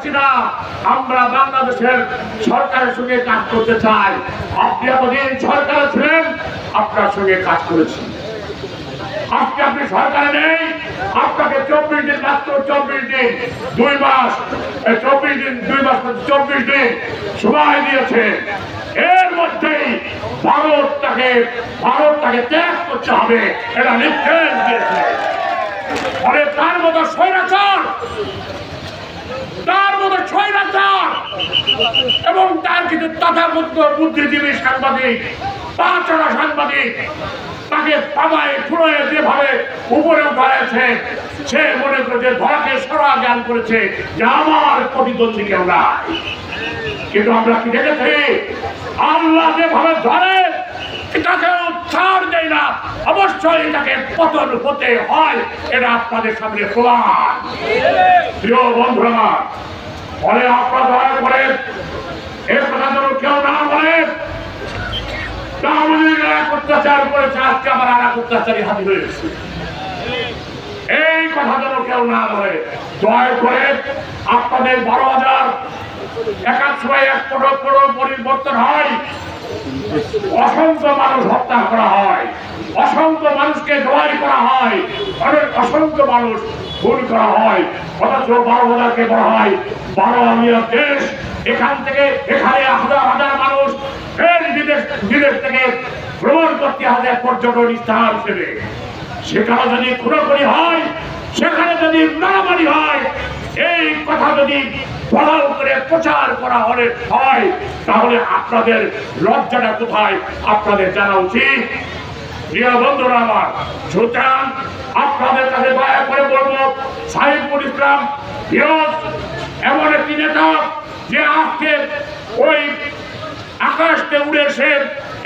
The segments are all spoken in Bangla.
চাচ্ছি না। আমরা বাংলাদেশের সরকারের সঙ্গে কাজ করতে চাই। আপনি এতদিন সরকারে ছিলেন, আপনার সঙ্গে কাজ করেছি। আজকে আপনি সরকারে নেই, আপনাকে চব্বিশ দিন, মাত্র চব্বিশ দিন, দুই মাস চব্বিশ দিন, দুই মাস চব্বিশ দিন সময় দিয়েছে। এর মধ্যেই ভারতটাকে ভারতটাকে ত্যাগ করতে হবে, এটা নির্দেশ দিয়েছে। তার মতো স্বৈরাচার এবং তার কিছু তথাকথিত বুদ্ধিজীবী সাংবাদিক পাঁচটা সাংবাদিক তাকে পাবায় ফুড়ে যেভাবে উপরে উঠাইছে সে মনে করেছে ধরাকে সরা জ্ঞান করেছে যে আমার প্রতিদ্বন্দ্বী কেউ নাই কিন্তু আমরা কি দেখেছি? আল্লাহ যেভাবে ধরে এটাকে ছাড় দেয় না। অবশ্যই এটাকে পতন হতে হয়, এটা আপনাদের সামনে প্রমাণ প্রিয় বন্ধুরা ফলে আপনারা দয়া করে। এর কথা যেন কেউ না বলে। অত্যাচার করেছে, আজকে আমার আর এক অত্যাচারী হাতি হয়েছে এই কথা যেন কেউ না বলে। দয়া করে আপনাদের বারো হাজার একার সময় এক কোটো কোটো পরিবর্তন হয়। অসংখ্য মানুষ হত্যা করা হয়। অসংখ্য মানুষকে জয় করা হয়। অনেক অসংখ্য মানুষ খুন করা হয়, অথচ বারো হাজারকে বলা হয় বারো আমিয়ার দেশ। এখান থেকে এখানে হাজার হাজার মানুষ ফের বিদেশ বিদেশ থেকে ভ্রমণ করতে হাজার পর্যটন স্থান হিসেবে। সেখানে যদি খুনোখুনি হয়, সেখানে যদি মারামারি হয়, এই কথা যদি বড়াও করে প্রচার করা হলে হয়, তাহলে আপনাদের লজ্জাটা কোথায়? আপনাদের জানা উচিত। প্রিয় বন্ধুরা আমার, সুতরাং আপনাদের কাছে দয়া করে বলব, সাহিবুল ইসলাম এমন একটি নেতা যে আজকে ওই আকাশতে উড়ে এসে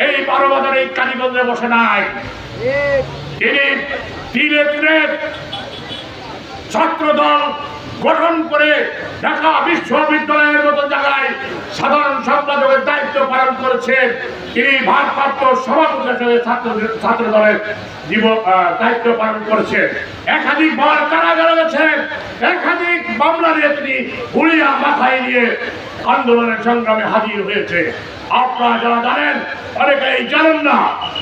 এই বারো বাজার এই কালীগঞ্জে বসে নাই। তিনি তীরে তীরে ছাত্র দল গঠন করে ঢাকা বিশ্ববিদ্যালয়ের মতো জায়গায় সাধারণ সম্পাদকের দায়িত্ব পালন করেছেন তিনি ভারপ্রাপ্ত সভাপতি হিসেবে ছাত্র ছাত্র দলের জীবন দায়িত্ব পালন করেছেন একাধিক বার কারাগারে গেছেন একাধিক মামলা নিয়ে তিনি উড়িয়া মাথায় নিয়ে আন্দোলনের সংগ্রামে হাজির হয়েছে। আপনারা যারা জানেন, অনেকেই জানেন না,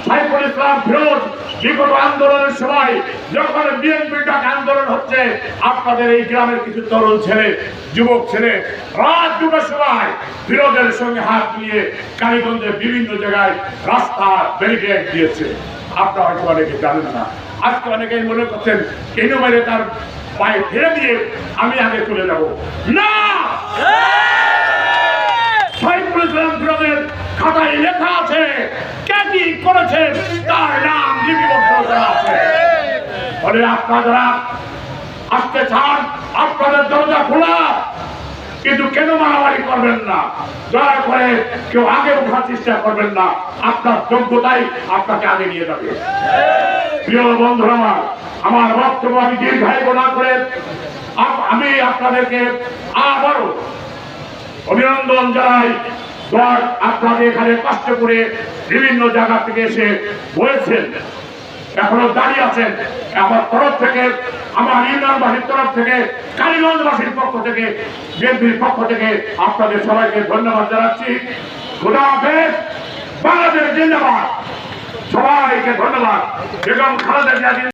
সাইফুল ইসলাম ফিরোজ বিগত আন্দোলনের সময় যখন বিএনপি ডাক আন্দোলন হচ্ছে আপনাদের এই গ্রামের কিছু তরুণ ছেলে, যুবক ছেলে, রাত দুটোর সময় ফিরোজের সঙ্গে হাত নিয়ে কালীগঞ্জের বিভিন্ন জায়গায় রাস্তা ব্যারিকেড দিয়েছে। আপনারা হয়তো অনেকে জানেন না। আজকে অনেকেই মনে করছেন কেন মেরে তার পায়ে ফেলে দিয়ে আমি আগে চলে যাব। না! খাতায় লেখা আছে, কে কি করেছে, তার নাম লিপিবদ্ধ করা আছে। ফলে আপনারা আসতে চান আপনাদের দরজা খোলা। কিন্তু কেন মারামারি করবেন না? দয়া করে কেউ আগে ওঠার চেষ্টা করবেন না। আপনার যোগ্যতাই আপনাকে আগে নিয়ে যাবে। প্রিয় বন্ধুরা আমার আমার বক্তব্য আমি দীর্ঘায়িত না করে আমি আপনাদেরকে আবারও অভিনন্দন জানাই। আপনাদের এখানে কষ্ট করে বিভিন্ন জায়গা থেকে এসে বলেছেন। এখনও দাঁড়িয়ে আছেন। আমার তরফ থেকে, আমার ইউনিয়নবাসীর তরফ থেকে, কালীগঞ্জবাসীর পক্ষ থেকে, বিএনপির পক্ষ থেকে আপনাদের সবাইকে ধন্যবাদ জানাচ্ছি। বাংলাদেশ জিন্দাবাদ। সবাইকে ধন্যবাদ। বেগম খালেদা জিয়া